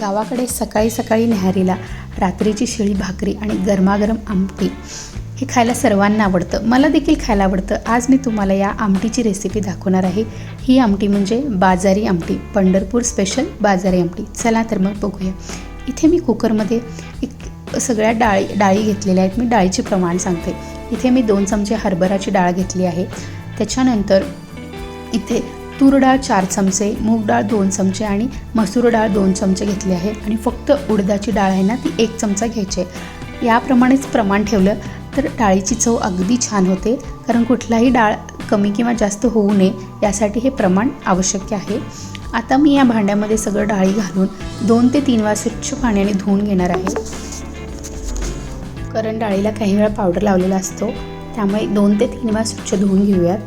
गावाकडे सकाळी सकाळी न्याहारीला रात्रीची शिळी भाकरी आणि गरमागरम आमटी. हे खायला सर्वांना आवडतं. मला देखील खायला आवडतं. आज मी तुम्हाला या आमटीची रेसिपी दाखवणार आहे. ही आमटी म्हणजे बाजारी आमटी. पंढरपूर स्पेशल बाजारी आमटी. चला तर मग बघूया. इथे मी कुकरमध्ये एक सगळ्या डाळी डाळी घेतलेल्या आहेत. मी डाळीचे प्रमाण सांगते. इथे मी दोन चमचे हरभराची डाळ घेतली आहे. त्याच्यानंतर इथे तूर डाळ चार चमचे मूग डाळ दोन चमचे आणि मसूर डाळ दोन चमचे घेतले आहे. आणि फक्त उडदाची डाळ आहे ना ती एक चमचा घ्यायची आहे. याप्रमाणेच प्रमाण ठेवलं तर डाळीची चव अगदी छान होते. कारण कुठलाही डाळ कमी किंवा जास्त होऊ नये यासाठी हे प्रमाण आवश्यक आहे. आता मी या भांड्यामध्ये सगळं डाळी घालून दोन ते तीन वेळा स्वच्छ पाण्याने धुवून घेणार आहे. कारण डाळीला काही वेळा पावडर लावलेला असतो. त्यामुळे दोन ते तीन वेळा स्वच्छ धुवून घेऊयात.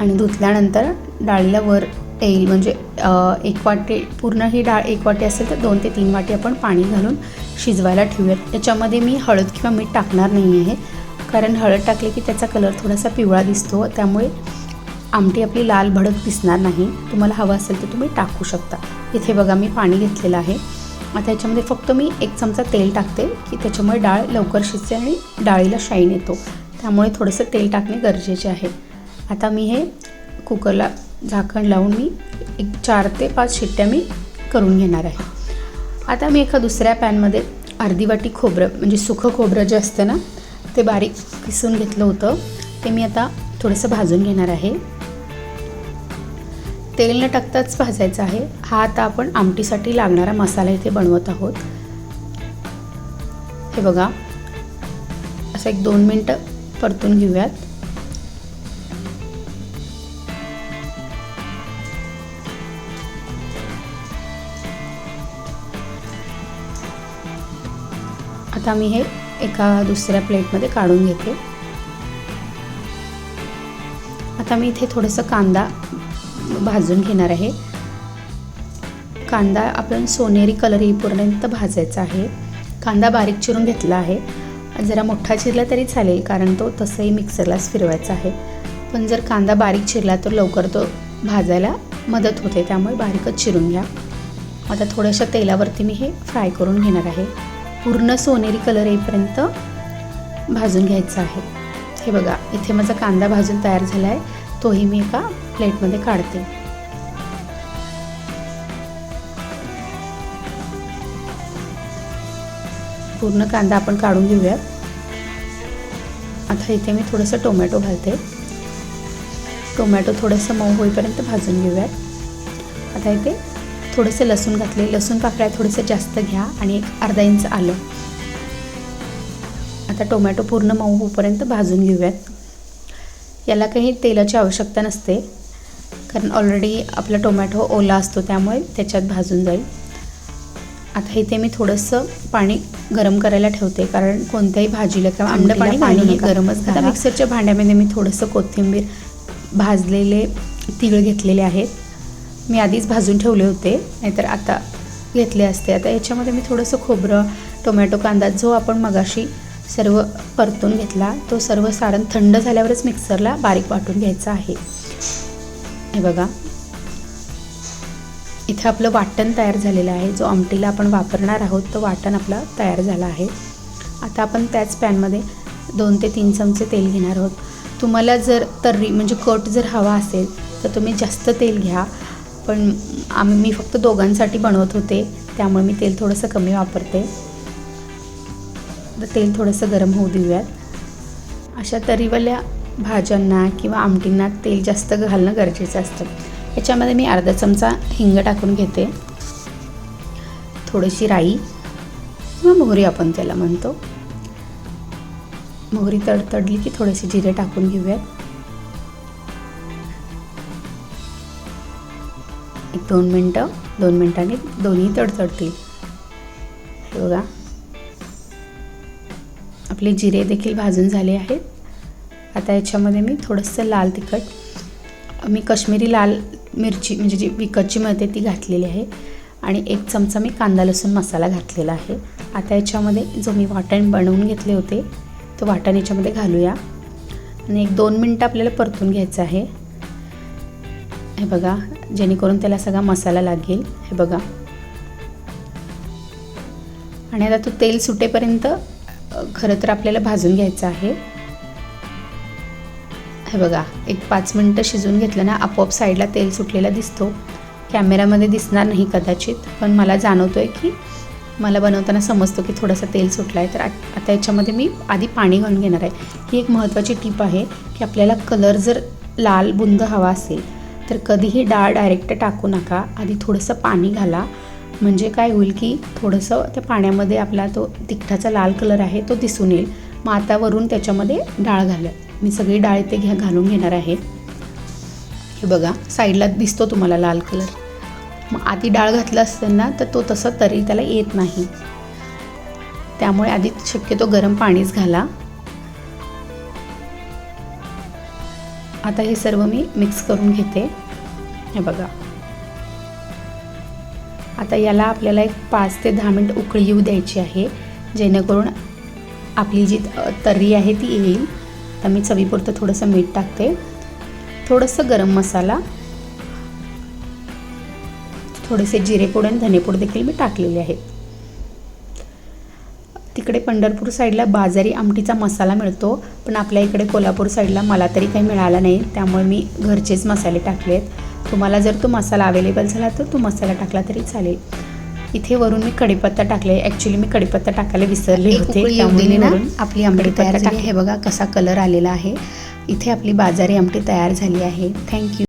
आणि धुतल्यानंतर डाळीला वर येईल म्हणजे एक वाटी पूर्ण ही डाळ एक वाटी असेल तर दोन ते तीन वाटी आपण पाणी घालून शिजवायला ठेवूयात. याच्यामध्ये मी हळद किंवा मीठ टाकणार नाही आहे. कारण हळद टाकले की त्याचा कलर थोडासा पिवळा दिसतो. त्यामुळे आमटी आपली लाल भडक दिसणार नाही. तुम्हाला हवं असेल तर तुम्ही टाकू शकता. इथे बघा मी पाणी घेतलेलं आहे. आता याच्यामध्ये फक्त मी एक चमचा तेल टाकते की त्याच्यामुळे डाळ लवकर शिजते आणि डाळीला शाईन येतो. त्यामुळे थोडंसं तेल टाकणे गरजेचे आहे. आता मी हे कुकरला झाकण लावून मी एक चार ते पाच शिट्ट्या मी करून घेणार आहे. आता मी एका दुसऱ्या पॅनमध्ये अर्धी वाटी खोबरं म्हणजे सुखं खोबरं जे असतं ना ते बारीक किसून घेतलं होतं. ते मी आता थोडंसं भाजून घेणार आहे. तेल न टाकताच भाजायचं आहे. हा आता आपण आमटीसाठी लागणारा मसाला इथे बनवत आहोत. हे बघा असं एक दोन मिनटं परतून घेऊयात. आता मी हे एका दुसऱ्या प्लेटमध्ये काढून घेते. आता मी इथे थोडंसं कांदा भाजून घेणार आहे. कांदा आपण सोनेरी कलर येईपर्यंत भाजायचा आहे. कांदा बारीक चिरून घेतला आहे. जरा मोठा चिरला तरी चालेल कारण तो तसंही मिक्सरलाच फिरवायचा आहे. पण जर कांदा बारीक चिरला तर लवकर तो भाजायला मदत होते त्यामुळे बारीकच चिरून घ्या. आता थोड्याशा तेलावरती मी हे फ्राय करून घेणार आहे. पूर्ण सोनेरी कलर येईपर्यंत भाजून घ्यायचं आहे. हे बघा इथे माझा कांदा भाजून तयार झाला आहे तोही मी एका प्लेटमध्ये काढते. पूर्ण कांदा आपण काढून घेऊयात. आता इथे मी थोडंसं टोमॅटो घालते. टोमॅटो थोडंसं मऊ होईपर्यंत भाजून घेऊयात. आता इथे थोडंसं लसूण घातले. लसूण पाकळ्या थोडंसं जास्त घ्या आणि एक अर्धा इंच आलं. आता टोमॅटो पूर्ण मऊ होईपर्यंत भाजून घेऊयात. याला काही तेलाची आवश्यकता नसते कारण ऑलरेडी आपला टोमॅटो ओला असतो त्यामुळे त्याच्यात भाजून जाईल. आता इथे मी थोडंसं पाणी गरम करायला ठेवते कारण कोणत्याही भाजीला किंवा आंबट पाणी पाणी गरमच आता मिक्सरच्या भांड्यामध्ये मी थोडंसं कोथिंबीर भाजलेले तीळ घेतलेले आहेत. मी आधीच भाजून ठेवले होते नाहीतर आता घेतले असते. आता याच्यामध्ये मी थोडंसं खोबरं टोमॅटो कांदा जो आपण मगाशी सर्व परतून घेतला तो सर्व सारण थंड झाल्यावरच मिक्सरला बारीक वाटून घ्यायचा आहे. हे बघा. इथे आपलं वाटण तयार झालेलं आहे. जो आमटीला आपण वापरणार आहोत तो वाटण आपला तयार झाला आहे. आता आपण त्याच पॅनमध्ये दोन ते तीन चमचे तेल घेणार आहोत. तुम्हाला जर तर्री म्हणजे कट जर हवा असेल तर तुम्ही जास्त तेल घ्या. पण आम्ही मी फक्त दोघांसाठी बनवत होते. त्यामुळे मी तेल थोडंसं कमी वापरते. तर तेल थोडंसं गरम होऊ देऊयात. अशा तरीवाल्या भाज्यांना किंवा आमटींना तेल जास्त घालणं गरजेचं असतं. याच्यामध्ये मी अर्धा चमचा हिंग टाकून घेते. थोडीशी राई किंवा मोहरी आपण त्याला म्हणतो. मोहरी तडतडली की थोडेसे जिरे टाकून घेऊयात. दोन मिनटं दोन मिनटांनी दोन्ही तडतडतील. हे बघा. आपले जिरे देखील भाजून झाले आहेत. आता याच्यामध्ये मी थोडंसं लाल तिखट मी कश्मीरी लाल मिरची म्हणजे जी विकतची मिळते ती घातलेली आहे. आणि एक चमचा मी कांदा लसूण मसाला घातलेला आहे. आता याच्यामध्ये जो मी वाटण बनवून घेतले होते तो वाटण याच्यामध्ये घालूया. आणि एक दोन मिनटं आपल्याला परतून घ्यायचं आहे. हे बघा जेणेकरून त्याला सगळा मसाला लागेल. हे बघा. आणि आता तो तेल सुटेपर्यंत खरं तर आपल्याला भाजून घ्यायचं आहे. हे बघा एक पाच मिनटं शिजवून घेतलं ना आपोआप साईडला तेल सुटलेला दिसतो. कॅमेरामध्ये दिसणार नाही कदाचित पण मला जाणवतो आहे की मला बनवताना समजतो की थोडासा तेल सुटला आहे तर आ- आता याच्यामध्ये मी आधी पाणी घालून घेणार आहे. ही एक महत्त्वाची टीप आहे की आपल्याला कलर जर लाल बुंद हवा असेल तर कधीही डाळ डायरेक्ट टाकू नका. आधी थोडंसं पाणी घाला. म्हणजे काय होईल की थोडंसं त्या पाण्यामध्ये आपला तो तिखटाचा लाल कलर आहे तो दिसून येईल. मग आता वरून त्याच्यामध्ये डाळ घाला मी सगळी डाळ इथे घ्या घालून घेणार आहे. हे बघा साईडला दिसतो तुम्हाला लाल कलर. मग आधी डाळ घातलं असताना तर तो तसं तरी त्याला येत नाही. त्यामुळे आधी शक्यतो गरम पाणीच घाला. आता हे सर्व मी मिक्स करून घेते. हे बघा. आता याला आपल्याला एक पाच ते दहा मिनट उकळी येऊ द्यायची आहे. जेणेकरून आपली जी तर्री आहे ती येईल. तर मी चवीपुरतं थोडंसं मीठ टाकते. थोडंसं गरम मसाला. थोडेसे जिरेपूड आणि धनेपूड देखील मी टाकलेले आहेत. तिकडे पंढरपूर साईडला बाजारी आमटीचा मसाला मिळतो पण आपल्या इकडे कोल्हापूर साईडला मला तरी काही मिळाला नाही त्यामुळे मी घरचेच मसाले टाकलेत. तुम्हाला जर तो मसाला अवेलेबल झाला तर तो मसाला टाकला तरी चालेल. इथे वरून मी कढीपत्ता टाकले ॲक्च्युली मी कढीपत्ता टाकायला विसरले होते त्यामुळे आपली आंबट कढीपत्ता तयार झाली टाकले. हे बघा कसा कलर आलेला आहे. इथे आपली बाजारी आमटी तयार झाली आहे. थँक्यू